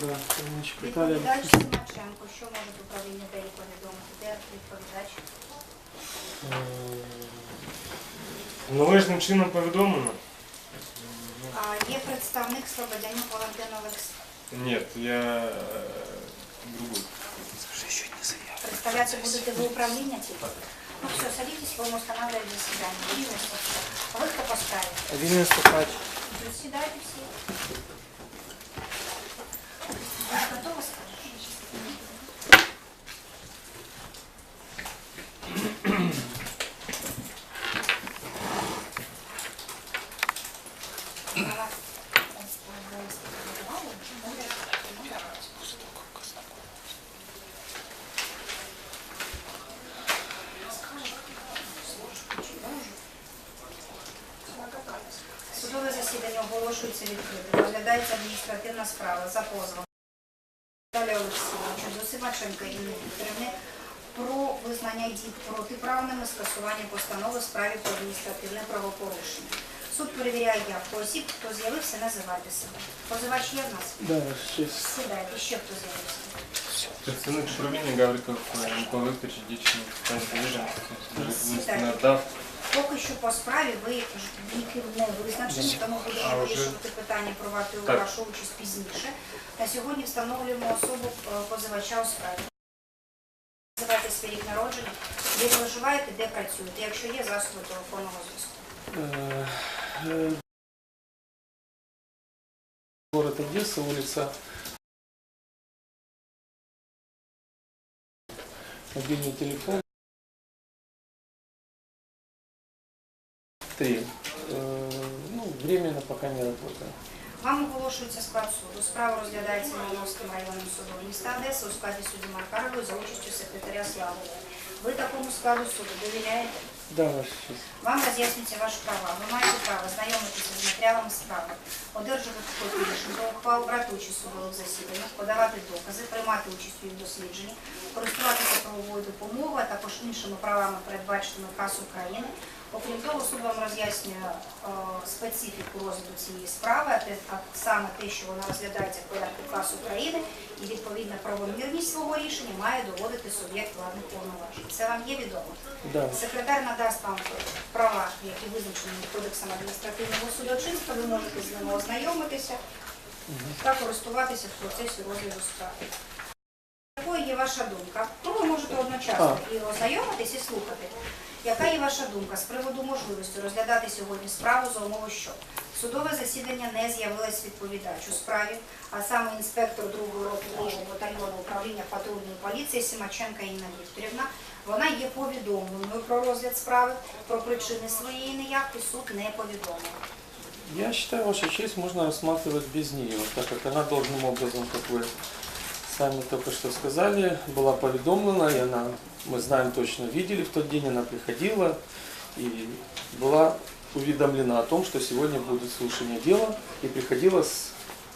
Да, Каменчик Віталій. Відповідач Симаченко, що може управління ДАІ повідомити? Де відповідач? Належним чином повідомлено? А є представник Слободянюк Валентин Олекс. Нет, я э, другой. Представляться будете ви управління тільки? Ну все, садитесь, будем устанавливать заседание. Бизнес. А вы кто поставите? Вільний слухач. Заседайте все. Вы готовы сказать? Судове засідання оголошується відкритим. Розглядається адміністративна справа за позовом. До Інни Вікторівни про визнання дій протиправними скасування постанови в справі про адміністративне правопорушення. Суд перевіряє явку осіб, хто з'явився, називайте себе. Позивач є в нас? Да. Сідайте, ще хто з'явився. Представник управління Гавриков Микола Вікторович, дійсно, питання повіжен. надав. Поки що по справі ви ж віки не визначені, тому А будемо вже- вирішувати питання про вашу, Так. вашу участь пізніше. На сьогодні встановлюємо особу е, позивача у справі. Називайте свій рік народження, де проживаєте, де працюєте, якщо є засоби телефонного зв'язку. Э, э, Город Одесса, улица Мобильный телефон. Три. Э, Ну, временно пока не работаю. Вам оголошується склад суду. Справа розглядається Миловським районним судом міста Одеса у складі судді Маркарової за участю секретаря Славової. Ви такому складу суду довіряєте? Да, ваша честь. Вам роз'яснюються ваші права. Ви маєте право знайомитися з матеріалами справи, одержувати копії рішень до ухвал, брати участь у судових засіданнях, подавати докази, приймати участь у їх дослідженні, користуватися правовою допомогою, а також іншими правами, передбаченими КАС України. Окрім того, суд вам роз'яснює е, специфіку розгляду цієї справи, а а саме те, що вона розглядається в порядку КАС України, і відповідна правомірність свого рішення має доводити суб'єкт владних повноважень. Це вам є відомо? Да, Секретар надасть вам права, які визначені кодексом адміністративного судочинства. Ви можете з ними ознайомитися та користуватися в процесі розгляду справи. Якою є ваша думка? Ну, ви можете одночасно і ознайомитись, і слухати. Яка є ваша думка з приводу можливості розглядати сьогодні справу за умови, що судове засідання не з'явилась відповідач у справі, а саме інспектор другої роти другого батальйону управління патрульної поліції Симаченка Інна Вікторівна. Вона є повідомленою про розгляд справи, про причини своєї неявки суд не повідомив. Я считаю, ваша честь можно рассматривать без нее, так как она должным образом, как вы сами только что сказали, была поведомлена, и она, мы знаем точно, видели в тот день, она приходила и была уведомлена о том, что сегодня будет слушание дела, и приходила с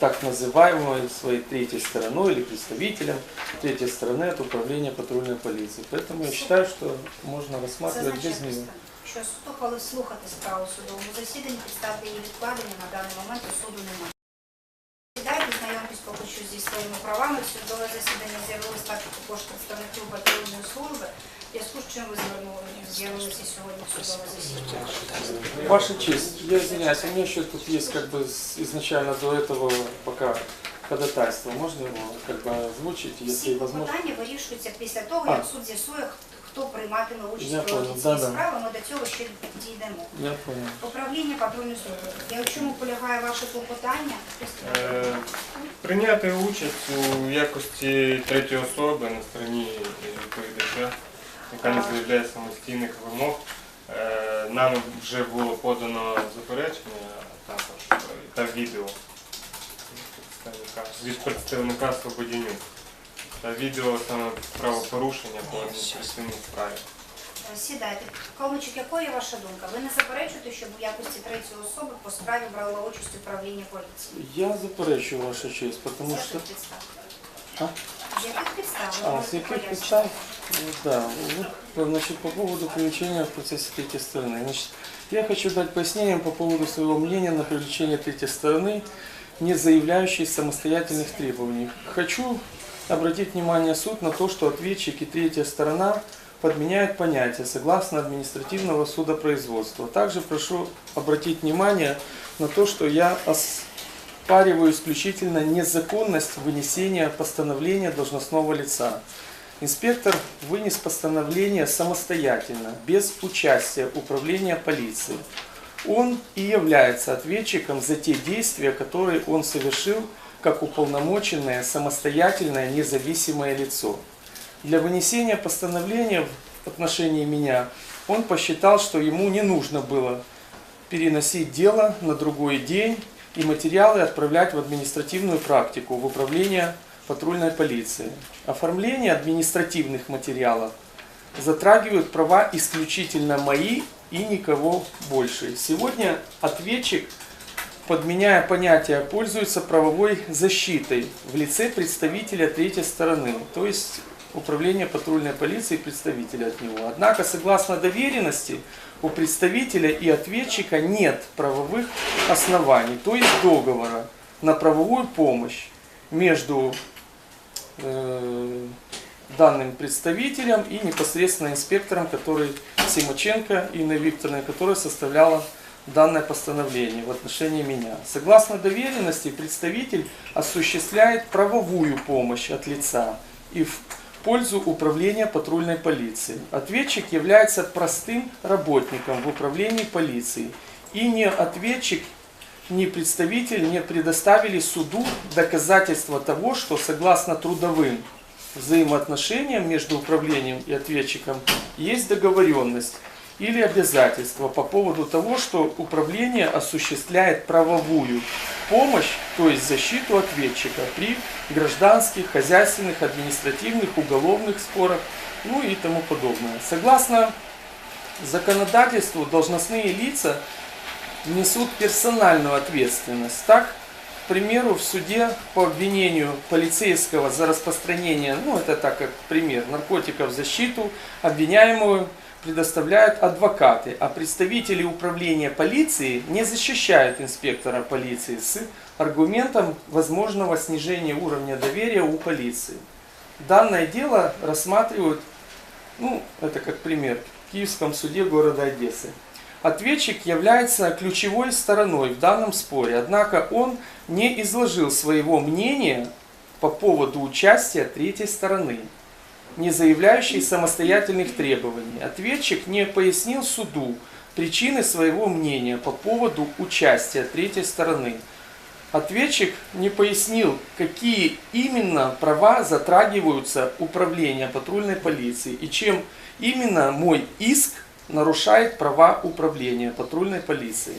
так называемой своей третьей стороной или представителем третьей стороны от управления патрульной полиции. Поэтому я считаю, что можно Це рассматривать без значить, нее. що суд ухвалив слухати справу в судовому засіданні, підстави її відкладення на даний момент у суду немає. Сідайте, знайомтесь поки що зі своїми правами. В судове засідання з'явилися також представників патрульної служби. В зв'язку з чим ви звернули, з'явилися сьогодні в судове засідання. Ваша честь, я извиняюсь, у меня еще тут есть как бы с- изначально до этого пока ходатайство. Можно его как бы озвучить, если Всі возможно? питання вирішуються після того, А. як суд з'ясує, хто прийматиме участь Я в розгляді понял, цієї да-да. справи. Ми до цього ще дійдемо. Я понял. Управління патрульної служби. Я в чому полягає ваше клопотання? Е, Прийняти участь у якості третьої особи на стороні відповідача, яка не заявляє самостійних вимог. Е, Нами вже було подано заперечення також е, та відео від представника Слободянюк. Та відео саме правопорушення по адміністративній справі. Е, Сідайте. Калмичик, якою ваша думка? Ви не заперечуєте, щоб у якості третьої особи по справі брало участь управління поліції? Я заперечу ваша честь, потому З что... яких підстав? А? З яких підстав? Ви А, можете с яких пояснити? підстав? Ну, Да, вот, значит, по поводу привлечения в процессе третьей стороны. Значит, я хочу дать пояснение по поводу своего мнения на привлечение третьей стороны не заявляющий самостоятельных требований. Хочу обратить внимание суд на то, что ответчик и третья сторона подменяют понятия согласно административного судопроизводства. Также прошу обратить внимание на то, что я оспариваю исключительно незаконность вынесения постановления должностного лица. Инспектор вынес постановление самостоятельно, без участия управления полиции. Он и является ответчиком за те действия, которые он совершил как уполномоченное, самостоятельное, независимое лицо. Для вынесения постановления в отношении меня он посчитал, что ему не нужно было переносить дело на другой день и материалы отправлять в административную практику, в управление патрульной полиции. Оформление административных материалов затрагивают права исключительно мои и никого больше. Сегодня ответчик, подменяя понятие, пользуется правовой защитой в лице представителя третьей стороны, то есть управления патрульной полиции и представителя от него. Однако, согласно доверенности, у представителя и ответчика нет правовых оснований, то есть договора на правовую помощь между э, данным представителем и непосредственно инспектором, который Симаченко Инна Викторовна, которая составляла данное постановление в отношении меня. Согласно доверенности, представитель осуществляет правовую помощь от лица и в пользу управления патрульной полиции. Ответчик является простым работником в управлении полиции. И ни ответчик, ни представитель не предоставили суду доказательства того, что согласно трудовым взаимоотношениям между управлением и ответчиком есть договоренность или обязательство по поводу того, что управление осуществляет правовую помощь, то есть защиту ответчика при гражданских, хозяйственных, административных, уголовных спорах, ну и тому подобное. Согласно законодательству, должностные лица несут персональную ответственность. Так, к примеру, в суде по обвинению полицейского за распространение, ну это так как пример, наркотиков в защиту, обвиняемую предоставляют адвокаты, а представители управления полиции не защищают инспектора полиции с аргументом возможного снижения уровня доверия у полиции. Данное дело рассматривают, ну это как пример, в Киевском суде города Одессы. Ответчик является ключевой стороной в данном споре, однако он не изложил своего мнения по поводу участия третьей стороны, не заявляющей самостоятельных требований. Ответчик не пояснил суду причины своего мнения по поводу участия третьей стороны. Ответчик не пояснил, какие именно права затрагиваются управления патрульной полиции и чем именно мой иск нарушает права управления патрульной полиции.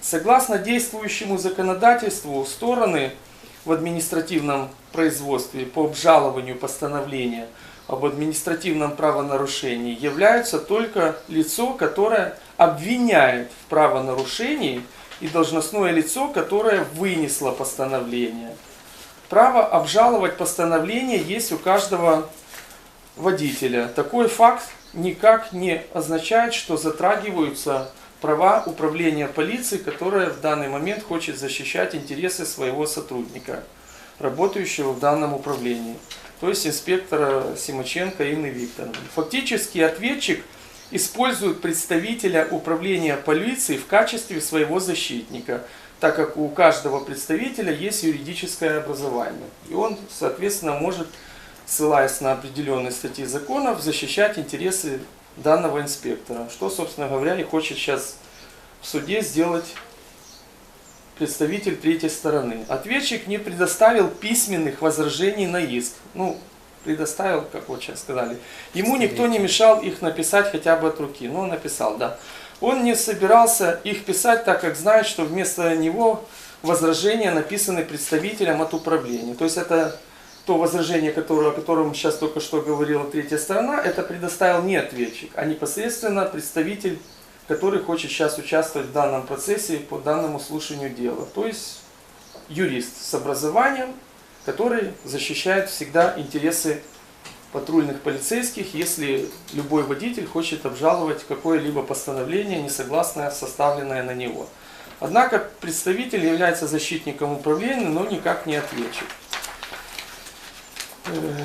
Согласно действующему законодательству, стороны в административном производстве по обжалованию постановления об административном правонарушении являются только лицо, которое обвиняет в правонарушении и должностное лицо, которое вынесло постановление. Право обжаловать постановление есть у каждого водителя. Такой факт никак не означает, что затрагиваются права управления полиции, которое в данный момент хочет защищать интересы своего сотрудника, работающего в данном управлении, то есть инспектора Симаченко Инны Викторовны. Фактически ответчик использует представителя управления полиции в качестве своего защитника, так как у каждого представителя есть юридическое образование. И он, соответственно, может, ссылаясь на определенные статьи законов, защищать интересы данного инспектора, что, собственно говоря, и хочет сейчас в суде сделать представитель третьей стороны. Ответчик не предоставил письменных возражений на иск. Ну, предоставил, как вот сейчас сказали. Ему никто не мешал их написать хотя бы от руки. Ну, он написал, да. Он не собирался их писать, так как знает, что вместо него возражения написаны представителем от управления. То есть это то возражение, которое, о котором сейчас только что говорила третья сторона, это предоставил не ответчик, а непосредственно представитель, который хочет сейчас участвовать в данном процессе по данному слушанию дела. То есть юрист с образованием, который защищает всегда интересы патрульных полицейских, если любой водитель хочет обжаловать какое-либо постановление, не согласное, составленное на него. Однако представитель является защитником управления, но никак не ответчик. Э,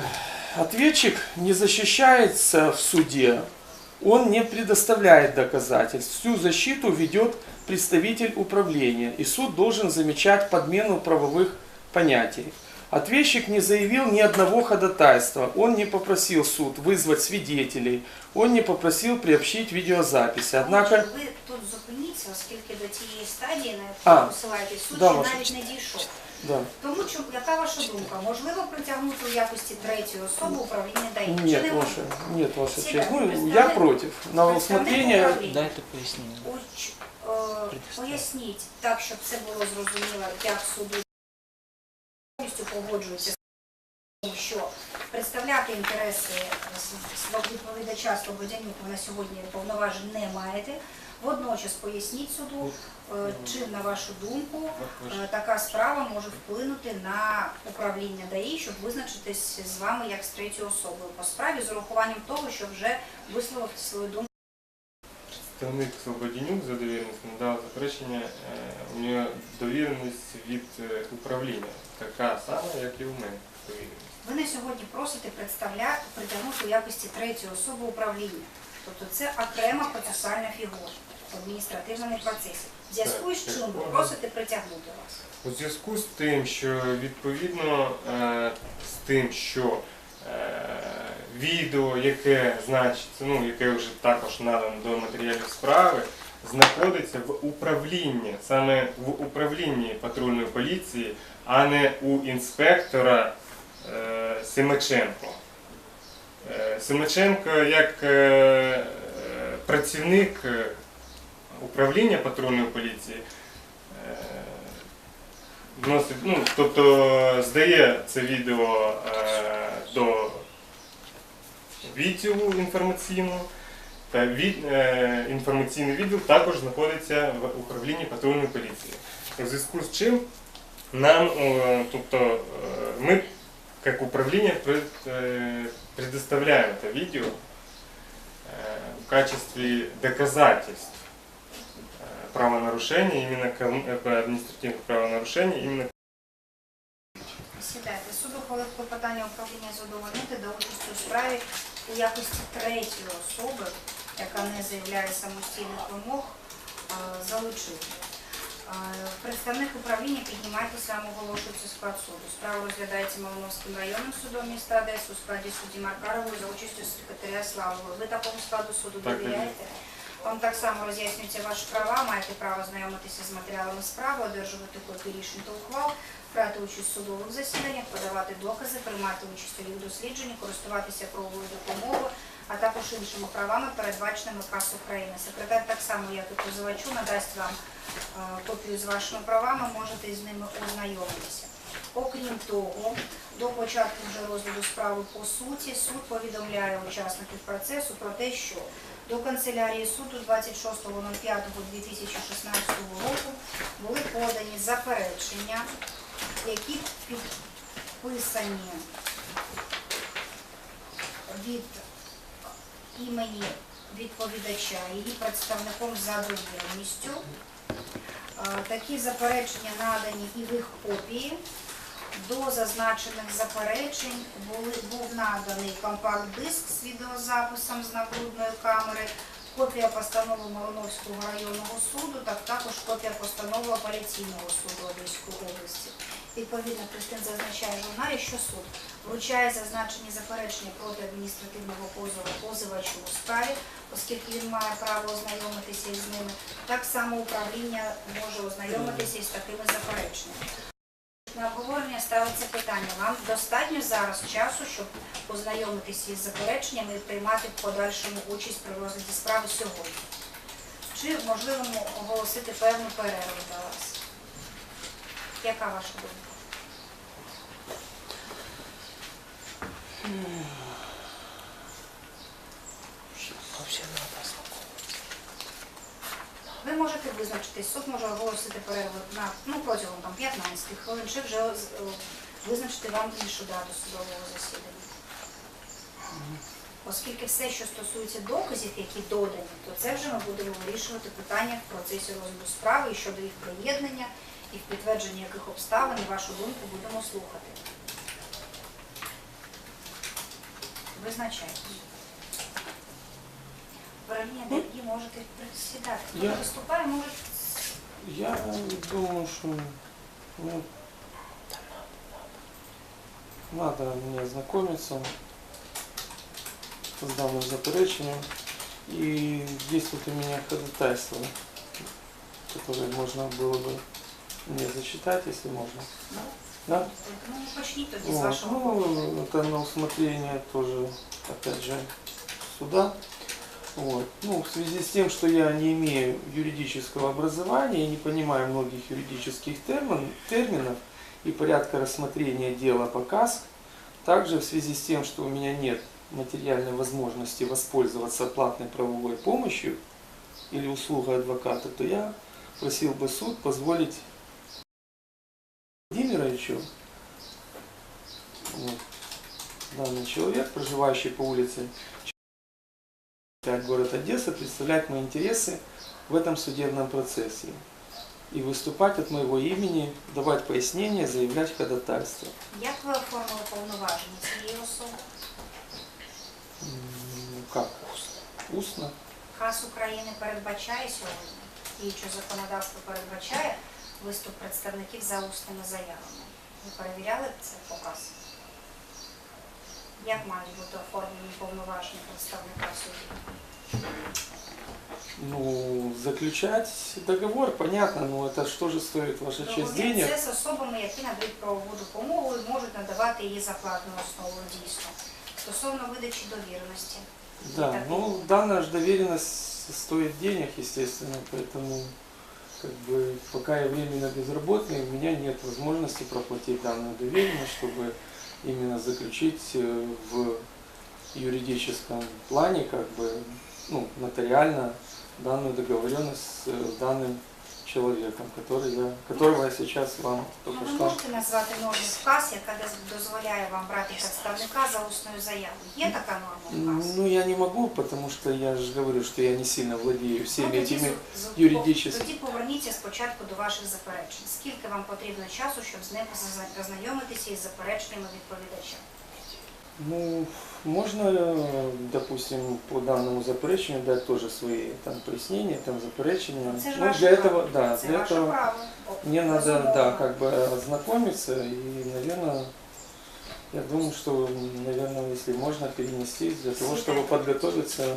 Ответчик не защищается в суде, он не предоставляет доказательств. Всю защиту ведет представитель управления, и суд должен замечать подмену правовых понятий. Ответчик не заявил ни одного ходатайства, он не попросил суд вызвать свидетелей, он не попросил приобщить видеозаписи. Однако, ви тут зупиніться, оскільки до тієї стадії, на А, яку посилаєтесь, суд да, ще ваша навіть не дійшов. Да. Тому що яка ваша думка? Можливо притягнути у якості третьої особи управління ДАІ? Чи Нет, не ваша, нет, ваша Всегда. честь. Ну, я Представник- против. На представник управління. Дайте пояснення. Уч- е, Поясніть так, щоб це було зрозуміло, як суду повністю погоджується з тим, що представляти інтереси е, с- с- відповідача Слободянюк на сьогодні повноважень не маєте. Водночас поясніть суду, е, чим, на вашу думку, е, така справа може вплинути на управління ДАІ, щоб визначитись з вами як з третьою особою по справі з урахуванням того, що вже висловив свою думку. Представник Слободінюк за довіреність надав заперечення, е, у нього довіреність від управління, така сама, як і у мене. Ви на сьогодні просите представляти, притягнути у якості третьої особи управління. Тобто це окрема процесуальна фігура в адміністративному процесі. В зв'язку з чим ви просите притягнути вас? У зв'язку з тим, що відповідно е, з тим, що е, відео, яке значиться, ну яке вже також надано до матеріалів справи, знаходиться в управлінні, саме в управлінні патрульної поліції, а не у інспектора е, Семаченко. Е, Семаченко як е, е, працівник управління патрульної поліції. е, вносить, ну, тобто здає це відео е, до відділу інформаційного. Та від, е, інформаційний відділ також знаходиться в управлінні патрульної поліції. У зв'язку з чим нам, тобто, ми, як управління, пред, предоставляємо це відео в качестве доказательств э, правонарушения, именно ком- э, административных правонарушений, именно Сідайте. Суд ухвалив клопотання управління задовольнити до участі у справі у якості третьої особи, яка не заявляє самостійних вимог, е, залучити. Е, Представник управління піднімайтеся, вам оголошується склад суду. Справа розглядається Малиновським районним судом міста Одеси у складі судді Маркарової за участю секретаря Славової. Ви такому складу суду Так, довіряєте? Вам так само роз'яснюються ваші права, маєте право знайомитися з матеріалами справи, одержувати копії рішень та ухвал, брати участь в судових засіданнях, подавати докази, приймати участь у їх дослідженні, користуватися правовою допомогою, а також іншими правами, передбаченими КАС України. Секретар так само, як і позивачу, надасть вам е, копію з вашими правами, можете з ними ознайомитися. Окрім того, до початку вже розгляду справи по суті, суд повідомляє учасників процесу про те, що до канцелярії суду 26.05.2016 року були подані заперечення, які підписані від імені відповідача, її представником за довіреністю. Е, Такі заперечення надані і в їх копії. До зазначених заперечень були, був наданий компакт-диск з відеозаписом з нагрудної камери, копія постанови Малиновського районного суду, та також копія постанови апеляційного суду Одеської області. Відповідно, Кристин зазначає журналі, що суд вручає зазначені заперечення проти адміністративного позову позивачу у справі, оскільки він має право ознайомитися із ними. Так само управління може ознайомитися із такими запереченнями. На обговорення ставиться питання. Вам достатньо зараз часу, щоб познайомитися із запереченнями і приймати в подальшому участь при розгляді справи сьогодні. Чи можливо оголосити певну перерву для вас? Яка ваша думка? Ви можете визначитись, суд може оголосити перерву на ну, протягом там, 15 хвилин, чи вже е, визначити вам іншу дату судового засідання. Оскільки все, що стосується доказів, які додані, то це вже ми будемо вирішувати питання в процесі розгляду справи і щодо їх приєднання, і в підтвердженні яких обставин вашу думку будемо слухати. Визначайтесь. Управління ДРГ можете присідати. Хто Я- виступає, може Я думаю, что ну, надо мне ознакомиться с данным заперечением. И есть тут у меня ходатайство, которое можно было бы мне зачитать, если можно. Ну, Да? Ну, почніть тоді з Вот. вашого Ну, это на усмотрение тоже, опять же, суда. Вот. Ну, в связи с тем, что я не имею юридического образования и не понимаю многих юридических термин- терминов и порядка рассмотрения дела по КАСК, также в связи с тем, что у меня нет материальной возможности воспользоваться платной правовой помощью или услугой адвоката, то я просил бы суд позволить Владимировичу вот, данный человек, проживающий по улице 5, город Одесса, представлять мои интересы в этом судебном процессе и выступать от моего имени, давать пояснения, заявлять ходатайство. Як ви оформили повноваження цієї особи? М, Ну как устно? Устно? КАС України передбачає сьогодні, діюче законодавство передбачає виступ представників за усними заявами. Ви перевіряли це показ? Як мають бути оформлені повноваження представника суду? Ну, заключать договор, понятно, но это что же стоит ваша честь денег? Це з особами, які надають правову допомогу і можуть надавати її за платною основою дійсно. Стосовно видачі довіреності. Да, Так. ну данная же доверенность стоит денег, естественно, поэтому как бы пока я временно безработный, у меня нет возможности проплатить данную доверенность, чтобы именно заключить э, в юридическом плане, как бы, ну, нотариально данную договоренность с э, данным человеком, который я, которого я сейчас вам только ви что можете назвати норму вказ, яка доз- дозволяє вам брати представника за усною заявою. Є така норма вказ? Ну, я не могу, потому что я же говорю, что я не сильно владею всеми Ну, этими юридически- Тоді поверніться спочатку до ваших заперечень. Скільки вам потрібно часу, щоб з ними зазна- ознайомитися із запереченнями відповідача? Ну, можно, допустим, по данному заперечению дать тоже свои там пояснения, там заперечения. Це ж Ну, ваше для право. этого, да, Це для ваше этого право. мне надо, да, как бы ознакомиться и, наверное, я думаю, что, наверное, если можно перенести для того, чтобы подготовиться.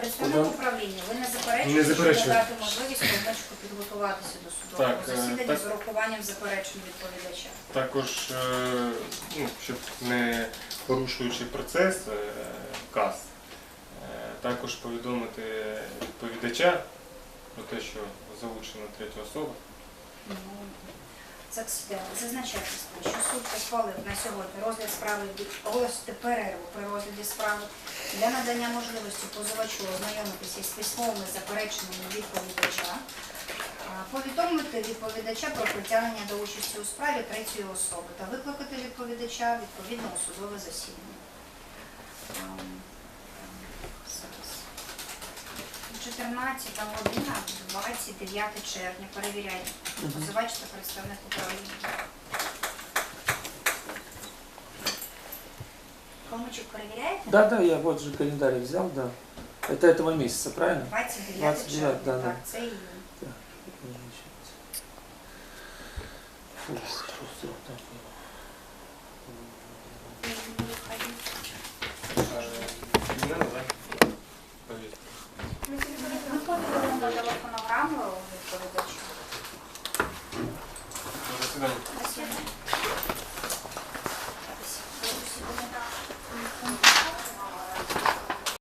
Представник управління, ви не Не заперечуєте, заперечую. надати можливість одночку підготуватися до судового Так, е, засідання так. з урахуванням заперечень відповідача. Також, е, ну, щоб не порушуючи процес е, КАС, е, також повідомити відповідача про те, що залучена третя особа. Ну. Зазначається, що суд ухвалив на сьогодні розгляд справи оголосити перерву при розгляді справи для надання можливості позивачу ознайомитися із письмовими запереченнями відповідача, повідомити відповідача про притягнення до участі у справі третьої особи та викликати відповідача відповідно у судове засідання. 14 година, 29 червня. Перевіряйте. Позивач та представник управління. Хомичок перевіряєте? Да, да, я вот же календарь взял, да. Это этого месяца, правильно? 29 29, червня. да, да. Так, це і Фух,